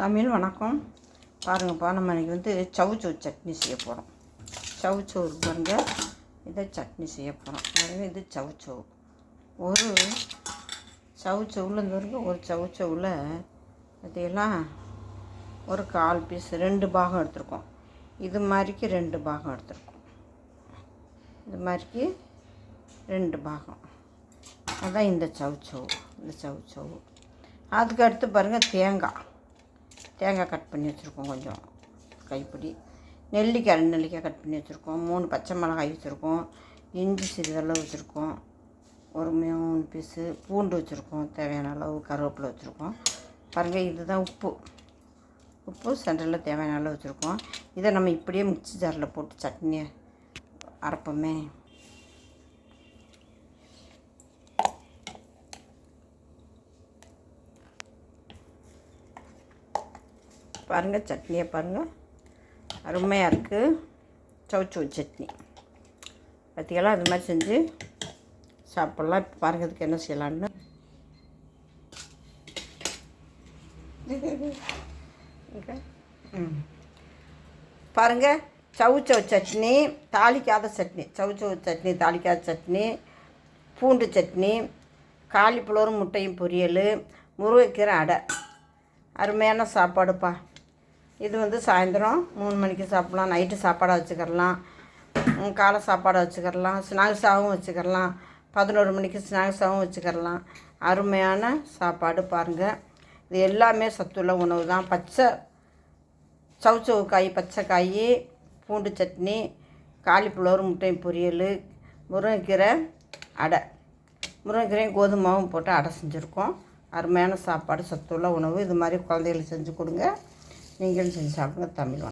தமிழ் வணக்கம். பாருங்கப்பா நம்ம இன்றைக்கி வந்து சவுச்சவு சட்னி செய்ய போகிறோம் சவுச்சவு பாருங்க இதை சட்னி செய்ய போகிறோம் பாருங்க இது சவுச்சவு ஒரு சவுச்சவுல இந்த வரைக்கும் ஒரு சவுச்சவில் பார்த்தீங்களா ஒரு கால் பீஸ் ரெண்டு பாகம் எடுத்திருக்கோம். இது மாதிரிக்கு ரெண்டு பாகம் எடுத்திருக்கோம். இது மாதிரிக்கு ரெண்டு பாகம். அதான் இந்த சவுச்சவு இந்த சவுச்சவு அதுக்கு அடுத்து பாருங்கள் தேங்காய். தேங்காய் கட் பண்ணி வச்சுருக்கோம் கொஞ்சம் கைப்பிடி. நெல்லிக்காய் ரெண்டு நெல்லிக்காய் கட் பண்ணி வச்சுருக்கோம். மூணு பச்சை மிளகாய் வச்சுருக்கோம். இஞ்சி சிறிதளவு வச்சுருக்கோம். ஒரு மூணு பீஸு பூண்டு வச்சுருக்கோம். தேவையான அளவு கருவேப்பிலை வச்சுருக்கோம். பாருங்கள் இதுதான் உப்பு. உப்பு சென்டரில் தேவையான அளவு வச்சுருக்கோம். இதை நம்ம இப்படியே மிக்சி ஜாரில் போட்டு சட்னியை அரைப்போமே. பாருங்கள் சட்னியை பாருங்கள் அருமையாக இருக்குது சவுச்சவு சட்னி. பற்றியெல்லாம் அது மாதிரி செஞ்சு சாப்பிட்லாம். இப்போ பாருங்கறதுக்கு என்ன செய்யலான்னு பாருங்கள் சவுச்சவு சட்னி தாளிக்காத சட்னி. சவுச்சவு சட்னி தாளிக்காத சட்னி பூண்டு சட்னி காலிஃப்ளவரும் முட்டையும் பொரியல் முருங்கைக்கீரை அடை. அருமையான சாப்பாடுப்பா. இது வந்து சாயந்தரம் மூணு மணிக்கு சாப்பிட்லாம். நைட்டு சாப்பாடாக வச்சுக்கிறலாம். காலை சாப்பாடாக வச்சுக்கிறலாம். ஸ்நாக்ஸாகவும் வச்சுக்கிறலாம். பதினோரு மணிக்கு ஸ்நாக்ஸாகவும் வச்சுக்கிறலாம். அருமையான சாப்பாடு பாருங்கள் இது எல்லாமே சத்துள்ள உணவு தான். பச்சை சவுச்சவு காய் பச்சை காய் பூண்டு சட்னி காலிஃப்ளவர் முட்டை பொரியல் முருங்கைக்கீரை அடை. முருங்கைக்கீரையும் கோதுமாவும் போட்டு அடை செஞ்சுருக்கோம். அருமையான சாப்பாடு சத்துள்ள உணவு. இது மாதிரி குழந்தைகளுக்கு செஞ்சு கொடுங்க. நீங்களும் செஞ்சு சாப்பிடுங்க தமிழ்